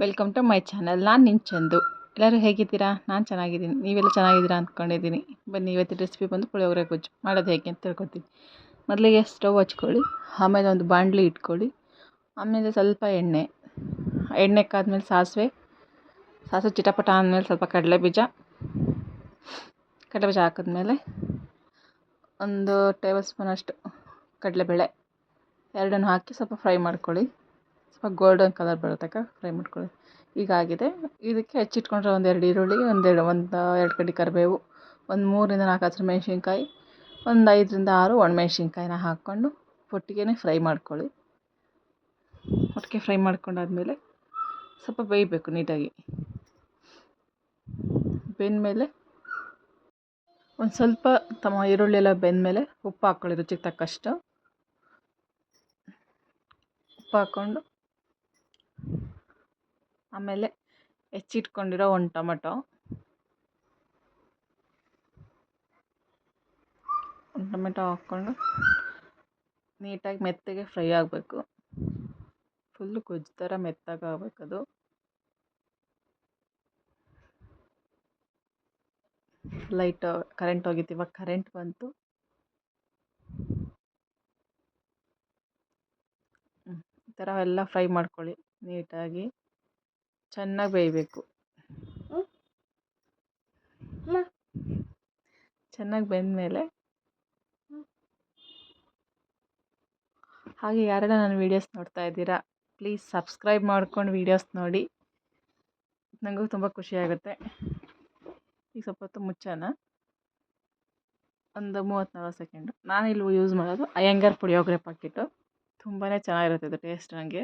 Welcome to my channel ನಾನು ನಿಮ್ಮ ಚಂದು. ಎಲ್ಲರೂ ಹೇಗಿದ್ದೀರಾ? ನಾನು ಚೆನ್ನಾಗಿದ್ದೀನಿ. ನೀವೆಲ್ಲ ಚೆನ್ನಾಗಿದ್ದೀರಾ ಅಂದ್ಕೊಂಡಿದ್ದೀನಿ ಬನ್ನಿ ಇವತ್ತು ರೆಸಿಪಿ ಬಂದು ಪುಳಿಯೋಗರೆ ಗೊಜ್ಜು. ಮಾಡೋದು ಹೇಗೆ ಅಂತ ತಿಳ್ಕೊತೀನಿ. ಮೊದಲಿಗೆ ಸ್ಟವ್ ಹಚ್ಕೊಳ್ಳಿ. ಆಮೇಲೆ ಒಂದು ಬಾಣಲಿ ಇಟ್ಕೊಳ್ಳಿ. ಆಮೇಲೆ ಸ್ವಲ್ಪ ಎಣ್ಣೆ. ಎಣ್ಣೆ ಕಾದ್ಮೇಲೆ ಸಾಸಿವೆ. ಸಾಸಿವೆ ಚಿಟಪಟ ಆದಮೇಲೆ ಸ್ವಲ್ಪ ಕಡಲೆ ಬೀಜ ಕಡಲೆ ಬೀಜ ಹಾಕಿದ್ಮೇಲೆ ಒಂದು ಟೇಬಲ್ ಸ್ಪೂನಷ್ಟು ಕಡಲೆಬೇಳೆ. ಎರಡನ್ನೂ ಹಾಕಿ ಸ್ವಲ್ಪ ಫ್ರೈ ಮಾಡ್ಕೊಳ್ಳಿ. ಗೋಲ್ಡನ್ ಕಲರ್ ಬರೋ ತನಕ ಫ್ರೈ ಮಾಡ್ಕೊಳ್ಳಿ. ಈಗ ಆಗಿದೆ. ಇದಕ್ಕೆ ಹೆಚ್ಚಿಟ್ಕೊಂಡ್ರೆ ಒಂದೆರಡು ಈರುಳ್ಳಿ ಒಂದೆರಡು ಒಂದು ಎರಡು ಕಡ್ಡಿ ಕರಿಬೇವು, ಒಂದು ಮೂರರಿಂದ ನಾಲ್ಕು ಹಸಿಮೆಣ್ಸಿನ್ಕಾಯಿ ಒಂದು ಐದರಿಂದ ಆರು ಒಣಮೆಣ್ಸಿನ್ಕಾಯಿನ ಹಾಕ್ಕೊಂಡು ಒಟ್ಟಿಗೆ ಫ್ರೈ ಮಾಡ್ಕೊಳ್ಳಿ. ಒಟ್ಟಿಗೆ ಫ್ರೈ ಮಾಡ್ಕೊಂಡಾದ್ಮೇಲೆ ಸ್ವಲ್ಪ ಬೇಯಬೇಕು ನೀಟಾಗಿ. ಬೆಂದಮೇಲೆ ಒಂದು ಸ್ವಲ್ಪ ತಮ್ಮ ಈರುಳ್ಳಿ ಎಲ್ಲ ಬೆಂದಮೇಲೆ ಉಪ್ಪು ಹಾಕ್ಕೊಳ್ಳಿ ರುಚಿಗೆ ತಕ್ಕಷ್ಟು. ಉಪ್ಪು ಹಾಕ್ಕೊಂಡು ಆಮೇಲೆ ಹೆಚ್ಚಿಟ್ಕೊಂಡಿರೋ ಒಂದು ಟೊಮೆಟೊ. ಒಂದು ಟೊಮೆಟೊ ಹಾಕ್ಕೊಂಡು ನೀಟಾಗಿ ಮೆತ್ತಗೆ ಫ್ರೈ ಆಗಬೇಕು. ಫುಲ್ಲು ಗೊಜ್ಜು ಥರ ಮೆತ್ತಗೆ ಆಗಬೇಕದು ಲೈಟ್ ಕರೆಂಟ್ ಹೋಗಿತ್ತು, ಇವಾಗ ಕರೆಂಟ್ ಬಂತು. ಈ ಥರ ಎಲ್ಲ ಫ್ರೈ ಮಾಡ್ಕೊಳ್ಳಿ ನೀಟಾಗಿ. ಚೆನ್ನಾಗಿ ಬೇಯಬೇಕು. ಚೆನ್ನಾಗಿ ಬೆಂದಮೇಲೆ ಹಾಗೆ ಯಾರೆಲ್ಲ ನನ್ನ ವೀಡಿಯೋಸ್ ನೋಡ್ತಾ ಇದ್ದೀರಾ ಪ್ಲೀಸ್ ಸಬ್ಸ್ಕ್ರೈಬ್ ಮಾಡ್ಕೊಂಡು ವೀಡಿಯೋಸ್ ನೋಡಿ. ನನಗೂ ತುಂಬ ಖುಷಿಯಾಗುತ್ತೆ ಈಗ ಸ್ವಲ್ಪ ಹೊತ್ತು ಮುಚ್ಚೋಣ. ಒಂದು ಮೂವತ್ತು ನಲ್ವತ್ತು ಸೆಕೆಂಡು ಇಲ್ಲಿ ಯೂಸ್ ಮಾಡೋದು ಅಯ್ಯಂಗಾರ್ ಪುಳಿಯೋಗರೆ ಪಾಕಿಟು ತುಂಬಾ ಚೆನ್ನಾಗಿರುತ್ತೆ ಅದು ಟೇಸ್ಟ್ ನನಗೆ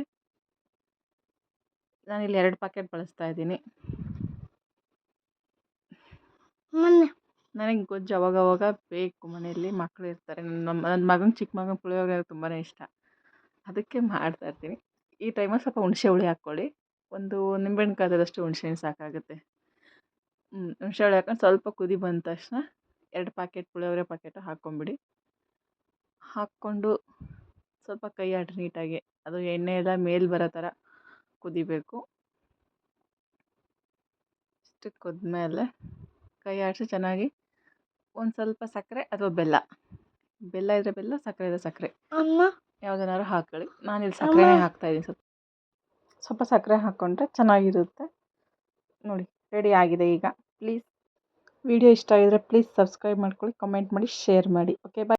ನಾನಿಲ್ಲಿ ಎರಡು ಪ್ಯಾಕೆಟ್ ಬಳಸ್ತಾ ಇದ್ದೀನಿ. ನನಗೆ ಗೊಜ್ಜು ಅವಾಗವಾಗ ಬೇಕು ಮನೆಯಲ್ಲಿ. ಮಕ್ಕಳು ಇರ್ತಾರೆ. ನನ್ನ ನನ್ನ ಮಗನ ಚಿಕ್ಕ ಮಗನ ಪುಳಿಯೋಗರೆ ತುಂಬಾ ಇಷ್ಟ. ಅದಕ್ಕೆ ಮಾಡ್ತಾಯಿರ್ತೀನಿ ಈ ಟೈಮಲ್ಲಿ ಸ್ವಲ್ಪ ಹುಣಸೆ ಹುಳಿ ಹಾಕ್ಕೊಳ್ಳಿ. ಒಂದು ನಿಂಬೆಹಣ್ಣು ಹುಣಸೆ ಹಣ್ಣು ಸಾಕಾಗುತ್ತೆ. ಹುಣಸೆ ಹುಳಿ ಹಾಕೊಂಡು ಸ್ವಲ್ಪ ಕುದಿ ಬಂದ ತಕ್ಷಣ ಎರಡು ಪ್ಯಾಕೆಟ್ ಪುಳಿಯೋಗರೆ ಪ್ಯಾಕೆಟು ಹಾಕ್ಕೊಂಬಿಡಿ. ಹಾಕ್ಕೊಂಡು ಸ್ವಲ್ಪ ಕೈ ಆಡಿರಿ ನೀಟಾಗಿ. ಅದು ಎಣ್ಣೆ ಎಲ್ಲ ಮೇಲೆ ಬರೋ ಥರ ಕುದಿಬೇಕು. ಇಷ್ಟು ಕುದ್ಮೇಲೆ ಕೈ ಆಡಿಸಿ ಚೆನ್ನಾಗಿ ಒಂದು ಸ್ವಲ್ಪ ಸಕ್ಕರೆ ಅಥವಾ ಬೆಲ್ಲ. ಬೆಲ್ಲ ಇದ್ದರೆ ಬೆಲ್ಲ ಸಕ್ಕರೆ ಇದ್ದರೆ ಸಕ್ಕರೆ. ಯಾವುದನ್ನಾದ್ರು ಹಾಕೊಳ್ಳಿ ನಾನಿಲ್ಲಿ ಸಕ್ಕರೆನೇ ಹಾಕ್ತಾಯಿದ್ದೀನಿ ಸ್ವಲ್ಪ. ಸ್ವಲ್ಪ ಸಕ್ಕರೆ ಹಾಕ್ಕೊಂಡ್ರೆ ಚೆನ್ನಾಗಿರುತ್ತೆ. ನೋಡಿ ರೆಡಿ ಆಗಿದೆ ಈಗ. ಪ್ಲೀಸ್ ವಿಡಿಯೋ ಇಷ್ಟ ಆಗಿದ್ರೆ ಪ್ಲೀಸ್ ಸಬ್ಸ್ಕ್ರೈಬ್ ಮಾಡ್ಕೊಳ್ಳಿ ಕಮೆಂಟ್ ಮಾಡಿ ಶೇರ್ ಮಾಡಿ. Okay bye